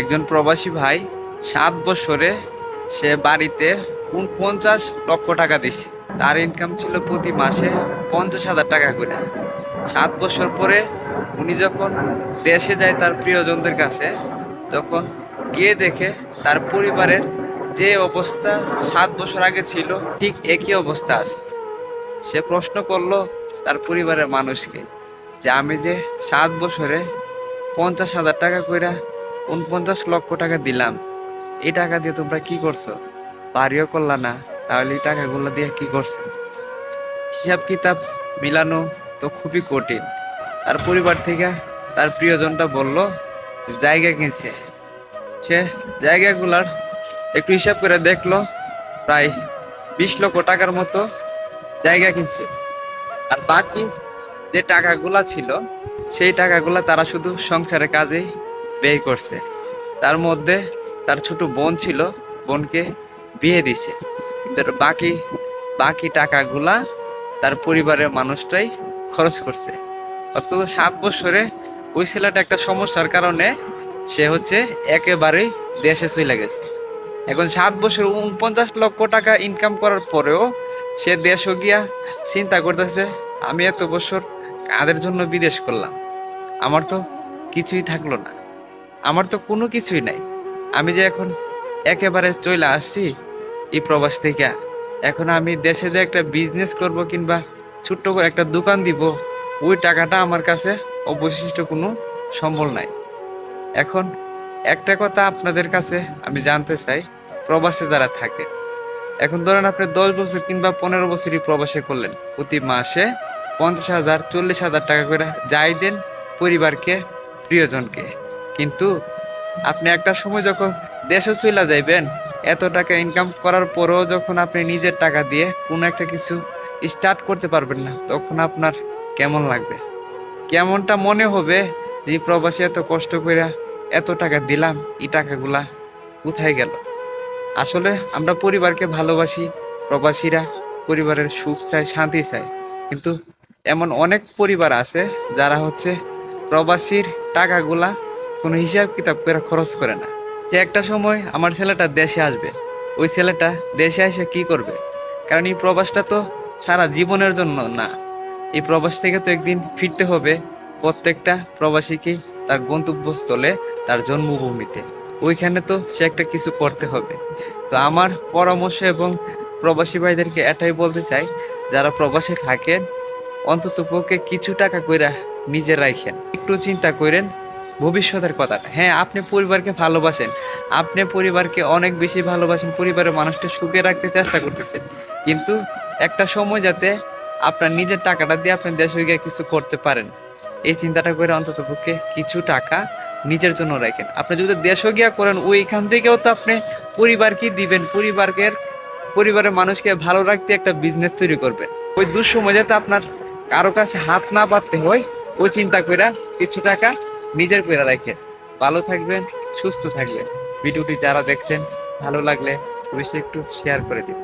একজন প্রবাসী ভাই সাত বছরে সে বাড়িতে পঞ্চাশ লক্ষ টাকা দিছে। তার ইনকাম ছিল প্রতি মাসে পঞ্চাশ হাজার টাকা করে। সাত বছর পরে উনি যখন দেশে যায় তার প্রিয়জনদের কাছে, তখন গিয়ে দেখে তার পরিবারের যে অবস্থা সাত বছর আগে ছিল, ঠিক একই অবস্থা আছে। সে প্রশ্ন করল তার পরিবারের মানুষকে যে, আমি যে সাত বছরে পঞ্চাশ হাজার টাকা কইরা উনপঞ্চাশ লক্ষ টাকা দিলাম। এই টাকা দিয়ে তোমরা কি করছ? বাড়িও করলা না, তাহলে এই টাকাগুলো দিয়ে কি করছ? হিসাব কিতাব মিলানো তো খুবই কঠিন। তার পরিবার থেকে তার প্রিয়জনটা বলল, জায়গা কিনছে। সে জায়গাগুলার একটু হিসাব করে দেখল, প্রায় বিশ লক্ষ টাকার মতো জায়গা কিনছে। আর বাকি যে টাকাগুলা ছিল, সেই টাকাগুলা তারা শুধু সংসারের কাজেই ব্যয় করছে। তার মধ্যে তার ছোট বোন ছিল, বোনকে বিয়ে দিছে। কিন্তু বাকি বাকি টাকাগুলা তার পরিবারের মানুষটাই খরচ করছে। অর্থাৎ সাত বছরে ওই ছেলেটা একটা সমস্যার কারণে সে হচ্ছে একেবারেই দেশে চলে গেছে। এখন সাত বছর উনপঞ্চাশ লক্ষ টাকা ইনকাম করার পরেও সে দেশও গিয়া চিন্তা করতেছে, আমি এত বছর কাদের জন্য বিদেশ করলাম? আমার তো কিছুই থাকল না। আমার তো কোনো কিছুই নাই। আমি যে এখন একেবারে চলে আসছি, এই প্রবাস থেকে, এখন আমি দেশে যে একটা বিজনেস করব কিংবা ছোট্ট করে একটা দোকান দিব, ওই টাকাটা আমার কাছে অবশিষ্ট কোনো সম্বল নাই। এখন একটা কথা আপনাদের কাছে আমি জানতে চাই, প্রবাসে যারা থাকে, এখন ধরেন আপনি দশ বছর কিংবা পনেরো বছরই প্রবাসে করলেন, প্রতি মাসে পঞ্চাশ হাজার, চল্লিশ হাজার টাকা করে যাই দেন পরিবারকে, প্রিয়জনকে। কিন্তু আপনি একটা সময় যখন দেশে চলে যাইবেন, এত টাকা ইনকাম করার পরেও যখন আপনি নিজের টাকা দিয়ে কোনো একটা কিছু স্টার্ট করতে পারবেন না, তখন আপনার কেমন লাগবে? কেমনটা মনে হবে যে প্রবাসী এত কষ্ট করে এত টাকা দিলাম, এই টাকাগুলা কোথায় গেল? আসলে আমরা পরিবারকে ভালোবাসি, প্রবাসীরা পরিবারের সুখ চায়, শান্তি চায়। কিন্তু এমন অনেক পরিবার আছে যারা হচ্ছে প্রবাসীর টাকাগুলা কোনো হিসাব কিতাব করে খরচ করে না। যে একটা সময় আমার ছেলেটা দেশে আসবে, ওই ছেলেটা দেশে এসে কি করবে? কারণ এই প্রবাসটা তো সারা জীবনের জন্য না। এই প্রবাস থেকে তো একদিন ফিরতে হবে প্রত্যেকটা প্রবাসীকেই তার গন্তব্যস্থলে, তার জন্মভূমিতে। ওইখানে তো সে একটা কিছু করতে হবে। তো আমার পরামর্শ এবং প্রবাসী ভাইদেরকে এটাই বলতে চাই, যারা প্রবাসে থাকেন অন্তত পক্ষে কিছু টাকা কইরা নিজে রাখেন একটু চিন্তা করেন ভবিষ্যতের কথা। হ্যাঁ আপনি পরিবারকে ভালোবাসেন। আপনি পরিবারকে অনেক বেশি ভালোবাসেন, পরিবারের মানুষটা সুখে রাখতে চেষ্টা করতেছেন। কিন্তু একটা সময় যাতে আপনার নিজের টাকাটা দিয়ে আপনি দেশে গিয়ে কিছু করতে পারেন, এই চিন্তাটা করে অন্তত পক্ষে কিছু টাকা নিজের জন্য রাখেন। আপনি যদি দেশও গিয়া করেন, ওইখান থেকেও তো আপনি পরিবারকে দিবেন। পরিবারকে পরিবারের মানুষকে ভালো রাখতে একটা বিজনেস তৈরি করবেন। ওই দুঃসময় যাতে আপনার কারও কাছে হাত না পাততে হয়, ওই চিন্তা করে কিছু টাকা নিজের পেরা রাখেন। ভালো থাকবেন, সুস্থ থাকবেন। ভিডিওটি যারা দেখছেন, ভালো লাগলে অবশ্যই একটু শেয়ার করে দিন